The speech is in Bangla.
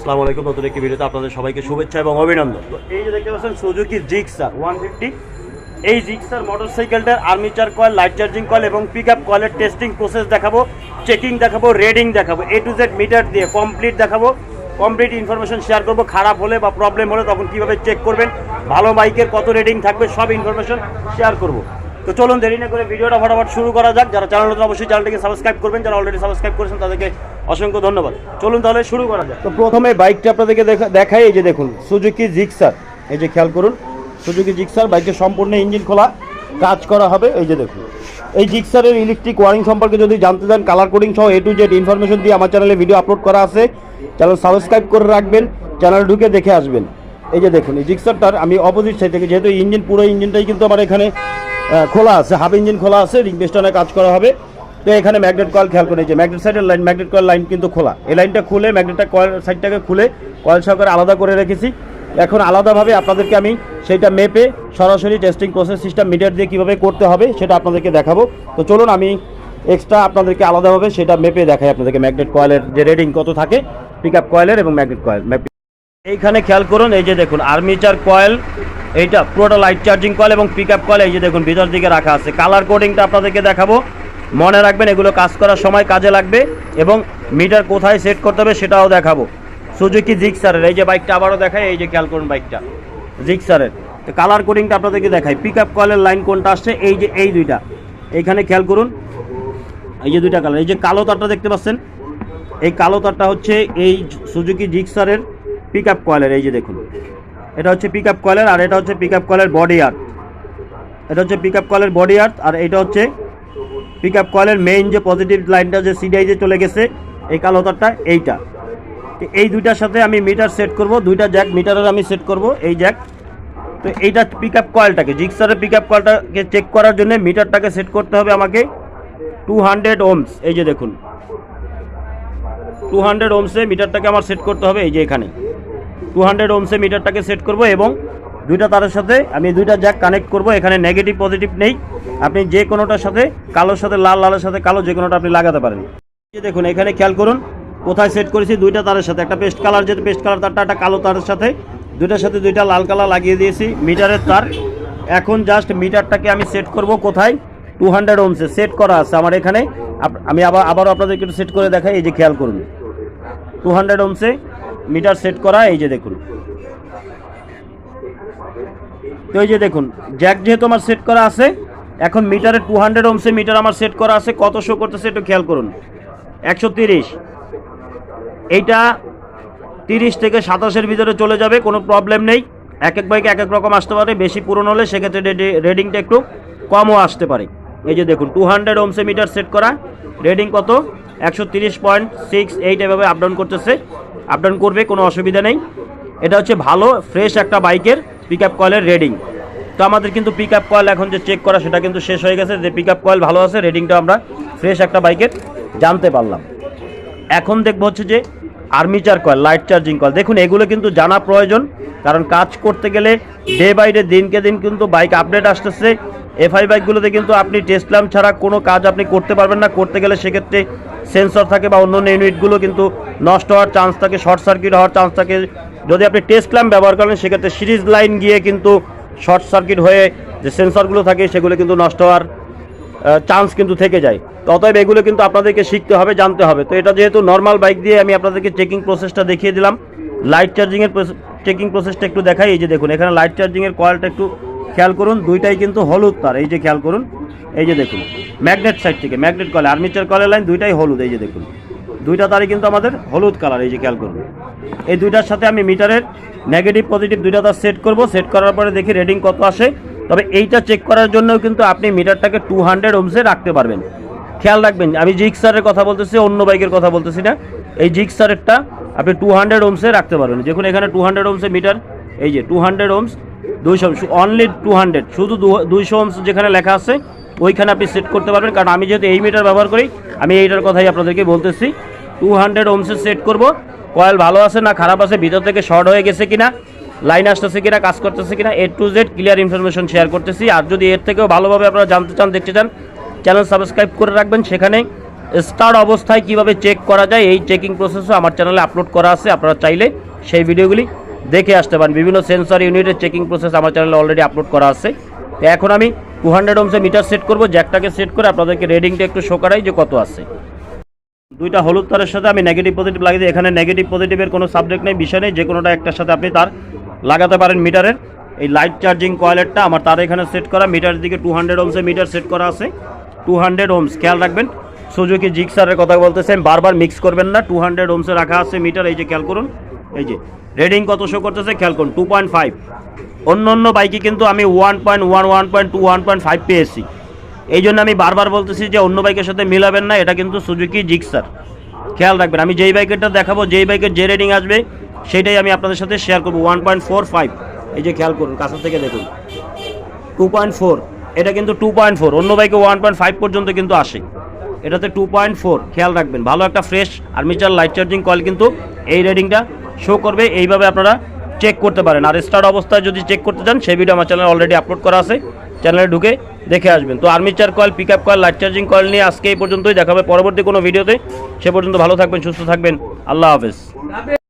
আসসালামু আলাইকুম। নতুন একটি ভিডিওতে আপনাদের সবাইকে শুভেচ্ছা এবং অভিনন্দন। তো এই যে দেখতে পাচ্ছেন সুজুকি জিক্সার ওয়ান ফিফটি এই Gixxer মোটরসাইকেলটার armature coil light charging coil এবং পিক আপ কয়েলের টেস্টিং প্রসেস দেখাবো চেকিং দেখাবো রেডিং দেখাবো এ টু জেড মিটার দিয়ে কমপ্লিট দেখাবো। কমপ্লিট ইনফরমেশন শেয়ার করব, খারাপ হলে বা প্রবলেম হলে তখন কীভাবে চেক করবেন, ভালো বাইকের কত রেটিং থাকবে, সব ইনফরমেশন শেয়ার করব। তো চলুন দেরি না করে ভিডিওটা ফটাফট শুরু করা যাক। যারা চ্যানেল অবশ্যই চ্যানেলটিকে সাবস্ক্রাইব করবেন। যারা অলরেডি সাবস্ক্রাইব করেছেন, তাদেরকে অসংখ্য ধন্যবাদ। চলুন তাহলে শুরু করা যাক। তো প্রথমে বাইকটা আপনাদেরকে দেখা- দেখাই এই যে দেখুন সুজুকি জিক্সার এই যে খেয়াল করুন সুজুকি জিক্সার বাইকের সম্পূর্ণ ইঞ্জিন খোলা, কাজ করা হবে, এই যে দেখুন। এই জিক্সারের ইলেকট্রিক ওয়ারিং সম্পর্কে যদি জানতে চান কালার কোডিং সহ এ টু জেড ইনফরমেশন দিয়ে আমার চ্যানেলে ভিডিও আপলোড করা আছে। চ্যানেল সাবস্ক্রাইব করে রাখবেন চ্যানেল ঢুকে দেখে আসবেন। এই যে দেখুন, এই জিক্সারটার আমি অপোজিট সাইড থেকে, যেহেতু ইঞ্জিন, পুরো ইঞ্জিনটাই কিন্তু আমার এখানে খোলা আছে হাফ ইঞ্জিন খোলা আছে রিং বেস্টনে কাজ করা হবে। তো এখানে ম্যাগনেট কয়েল খেয়াল করে যে ম্যাগনেট সাইডের লাইন ম্যাগনেট কয়েল লাইন কিন্তু খোলা। এই লাইনটা খুলে ম্যাগনেটটা কয়েল সাইডটাকে খুলে কয়েল সহকারে আলাদা করে রেখেছি। এখন আলাদাভাবে আপনাদেরকে আমি সেইটা মেপে সরাসরি টেস্টিং প্রসেস সিস্টেম মিটার দিয়ে কীভাবে করতে হবে সেটা আপনাদেরকে দেখাবো। তো চলুন আমি এক্সট্রা আপনাদেরকে আলাদাভাবে সেটা মেপে দেখাই আপনাদেরকে। ম্যাগনেট কয়েলের যে রেডিং কত থাকে পিক আপ কয়েলের এবং ম্যাগনেট কয়েল এইখানে খেয়াল করুন, এই যে দেখুন আর্মিচার কয়েল এইটা পুরোটা লাইট চার্জিং কয়েল এবং পিক আপ কয়েল এই যে দেখুন, ভিতর দিকে রাখা আছে। কালার কোডিংটা আপনাদেরকে দেখাবো। মনে রাখবেন, এগুলো কাজ করার সময় কাজে লাগবে এবং মিটার কোথায় সেট করতে হবে সেটাও দেখাবো। সুজুকি জিক্সারের এই যে বাইকটা আবারও দেখায় এই যে খেয়াল করুন বাইকটা জিক্সারের তো কালার কোডিংটা আপনাদেরকে দেখাই পিক আপ কয়েলের লাইন কোনটা আসছে, এই যে, এই দুইটা। এইখানে খেয়াল করুন, এই যে দুইটা কালার এই যে কালো তারটা দেখতে পাচ্ছেন, এই কালো তারটা হচ্ছে এই সুজুকি জিক্সারের পিক আপ কয়েলের এই যে দেখুন। এটা হচ্ছে পিক আপ কয়েলের আর এটা হচ্ছে পিক আপ কয়েলের বডি আর্ট এটা হচ্ছে পিক আপ কয়েলের বডি আর্ট আর এটা হচ্ছে পিক আপ কয়েলের মেইন যে পজিটিভ লাইনটা যে সিডিআইতে চলে গেছে, এই কালো তারটা, এইটা। তো এই দুইটার সাথে আমি মিটার সেট করব, দুইটা জ্যাক মিটারের আমি সেট করব, এই জ্যাক তো এইটা পিক আপ কয়েলটাকে জিক্সারের পিক আপ কয়েলটাকে চেক করার জন্য মিটারটাকে সেট করতে হবে আমাকে টু হান্ড্রেড ওমস এই যে দেখুন। টু হান্ড্রেড ওমসে মিটারটাকে আমার সেট করতে হবে, এই যে এখানে। টু হান্ড্রেড ওমসে মিটারটাকে সেট করব এবং দুইটা তারের সাথে আমি দুইটা জ্যাক কানেক্ট করব, এখানে নেগেটিভ পজিটিভ নেই। আপনি যে কোনোটার সাথে, কালোর সাথে, লাল, লালের সাথে, কালো যে কোনোটা আপনি লাগাতে পারেন। দেখুন, এখানে খেয়াল করুন, কোথায় সেট করেছি, দুইটা তারের সাথে, একটা পেস্ট কালার যেহেতু পেস্ট কালার তারটা একটা কালো তারের সাথে, দুইটার সাথে দুইটা লাল কালার লাগিয়ে দিয়েছি, মিটারের তার। এখন জাস্ট মিটারটাকে আমি সেট করব কোথায়? টু হান্ড্রেড ওমসে সেট করা আছে আমার এখানে। আমি আবার আবারও আপনাদেরকে একটু সেট করে দেখাই, এই যে খেয়াল করুন। টু হান্ড্রেড ওমসে মিটার সেট করা, এই যে দেখুন। তো এই যে দেখুন জ্যাক যেহেতু আমার সেট করা আছে এখন মিটারে টু হান্ড্রেড ওমসে মিটার আমার সেট করা আছে। কত শো করতেছে একটু খেয়াল করুন। একশো তিরিশ। এইটা তিরিশ থেকে সাতাশের ভিতরে চলে যাবে, কোনো প্রবলেম নেই। এক এক বাইকে এক এক রকম আসতে পারে। বেশি পুরনো হলে সেক্ষেত্রে রেডিংটা একটু কমও আসতে পারে। এই যে দেখুন টু হান্ড্রেড ওমসে মিটার সেট করা। রেডিং কত? একশো তিরিশ পয়েন্ট সিক্স এইট এভাবে আপডাউন করতেছে। আপডাউন করবে, কোনো অসুবিধা নেই। এটা হচ্ছে ভালো ফ্রেশ একটা বাইকের পিক আপ কয়েলের রেডিং। তো আমাদের কিন্তু পিক আপ কয়েল এখন যে চেক করা সেটা কিন্তু শেষ হয়ে গেছে। যে পিক আপ কয়েল ভালো আছে রেডিংটা আমরা ফ্রেশ একটা বাইকের জানতে পারলাম। এখন দেখব হচ্ছে যে armature coil light charging coil দেখুন, এগুলো কিন্তু জানা প্রয়োজন, কারণ কাজ করতে গেলে ডে বাই ডে দিনকে দিন কিন্তু বাইক আপডেট আসতেছে। এফআই বাইকগুলোতে কিন্তু আপনি টেস্ট ছাড়া কোনো কাজ আপনি করতে পারবেন না। করতে গেলে সেক্ষেত্রে সেন্সর থাকে বা অন্য অন্য ইউনিটগুলো কিন্তু নষ্ট হওয়ার চান্স থাকে শর্ট সার্কিট হওয়ার চান্স থাকে। যদি আপনি টেস্ট ব্যবহার করেন, সেক্ষেত্রে সিরিজ লাইন গিয়ে কিন্তু শর্ট সার্কিট হয়ে যে সেন্সরগুলো থাকে সেগুলো কিন্তু নষ্ট হওয়ার চান্স কিন্তু থেকে যায়। অতএব এগুলো কিন্তু আপনাদেরকে শিখতে হবে, জানতে হবে। তো এটা যেহেতু নর্মাল বাইক দিয়ে আমি আপনাদেরকে চেকিং প্রসেসটা দেখিয়ে দিলাম। লাইট চার্জিংয়ের চেকিং প্রসেসটা একটু দেখাই। এই যে দেখুন, এখানে লাইট চার্জিংয়ের কয়েলটা একটু খেয়াল করুন। দুইটাই কিন্তু হলুদ তার, এই যে খেয়াল করুন। এই যে দেখুন ম্যাগনেট সাইড থেকে ম্যাগনেট কয়েল আর্মিচার কয়েলের লাইন দুইটাই হলুদ, এই যে দেখুন। দুইটা তারই কিন্তু আমাদের হলুদ কালার এই যে খেয়াল করুন। এই দুইটার সাথে আমি মিটারের নেগেটিভ পজিটিভ দুইটা তার সেট করব। সেট করার পরে দেখি রেডিং কত আসে। তবে এইটা চেক করার জন্যও কিন্তু আপনি মিটারটাকে টু হান্ড্রেড ওমসে রাখতে পারবেন। খেয়াল রাখবেন, আমি জিক্সারের কথা বলতেছি, অন্য বাইকের কথা বলতেছি না। এই জিক্সারেরটা আপনি টু হান্ড্রেড ওমসে রাখতে পারবেন। দেখুন এখানে টু হান্ড্রেড ওমসে মিটার এই যে টু হান্ড্রেড ওমস দুইশো অনলি টু হান্ড্রেড শুধু দুইশো ওমস যেখানে লেখা আছে, ওইখানে আপনি সেট করতে পারবেন। কারণ আমি যেহেতু এই মিটার ব্যবহার করি, আমি এইটার কথাই আপনাদেরকে বলতেছি। টু হান্ড্রেড ওমসে সেট করব। কয়েল ভালো আছে না খারাপ আছে, ভিতর থেকে শর্ট হয়ে গেছে কিনা লাইন আসতেছে কিনা, কাজ করতেছে কিনা A to Z clear information share করতেছি। আর যদি এর থেকেও ভালোভাবে আপনারা জানতে চান, দেখতে চান চ্যানেল সাবস্ক্রাইব করে রাখবেন। সেখানে স্টার অবস্থায় কীভাবে চেক করা যায়, এই চেকিং প্রসেসও আমার চ্যানেলে আপলোড করা আছে। আপনারা চাইলে সেই ভিডিওগুলি দেখে আসতে পারেন। বিভিন্ন সেন্সর ইউনিটের চেকিং প্রসেস আমার চ্যানেলে অলরেডি আপলোড করা আছে। তো এখন আমি টু হান্ড্রেড ওমসে মিটার সেট করব। জ্যাকটাকে সেট করে আপনাদেরকে রেডিংটা একটু শো করাই যে কত আছে। দুইটা হলুদ তারের সাথে আমি নেগেটিভ পজিটিভ লাগিয়ে দিই। এখানে নেগেটিভ পজিটিভের কোনো সাবজেক্ট নেই, বিষয় নেই যে কোনোটা একটার সাথে আপনি তার লাগাতে পারেন মিটারের। এই লাইট চার্জিং কয়েলেরটা আমার তার এখানে সেট করা, মিটারের দিকে টু হান্ড্রেড ওমসে মিটার সেট করা আছে। টু হান্ড্রেড ওমস খেয়াল রাখবেন সুজুকি জিক্সারের কথা বলতেছেন বারবার মিক্স করবেন না টু হান্ড্রেড ওমসে রাখা আছে মিটার, এই যে খেয়াল করুন, এই যে রেডিং কত শো করতেছে, খেয়াল করুন টু পয়েন্ট ফাইভ অন্য অন্য বাইকে কিন্তু আমি one point one one point two one point five পেয়েছি। এই জন্য আমি বারবার বলতেছি যে অন্য বাইকের সাথে মিলাবেন না, এটা কিন্তু সুজুকি জিক্সার খেয়াল রাখবেন, আমি যেই বাইকেরটা দেখাবো, যেই বাইকের যে রেটিং আসবে সেটাই আমি আপনাদের সাথে শেয়ার করব। ওয়ান পয়েন্ট ফোর ফাইভ এই যে খেয়াল করুন, কাছে থেকে দেখুন। টু পয়েন্ট ফোর এটা কিন্তু টু পয়েন্ট ফোর অন্য বাইকে ওয়ান পয়েন্ট ফাইভ পর্যন্ত কিন্তু আসে। এটাতে টু পয়েন্ট ফোর খেয়াল রাখবেন, ভালো একটা fresh armature light charging coil কিন্তু এই রেডিংটা শো করবে। এইভাবে আপনারা চেক করতে পারেন। আর স্টার্ট অবস্থায় যদি চেক করতে চান, সেই ভিডিও আমার চ্যানেলে অলরেডি আপলোড করা আছে। চ্যানেলে ঢুকে দেখে আসবেন। তো armature coil pick up coil light charging coil নিয়ে আজকে এই পর্যন্তই। দেখাবে পরবর্তী কোনো ভিডিওতে সে পর্যন্ত ভালো থাকবেন, সুস্থ থাকবেন। আল্লাহ হাফেজ।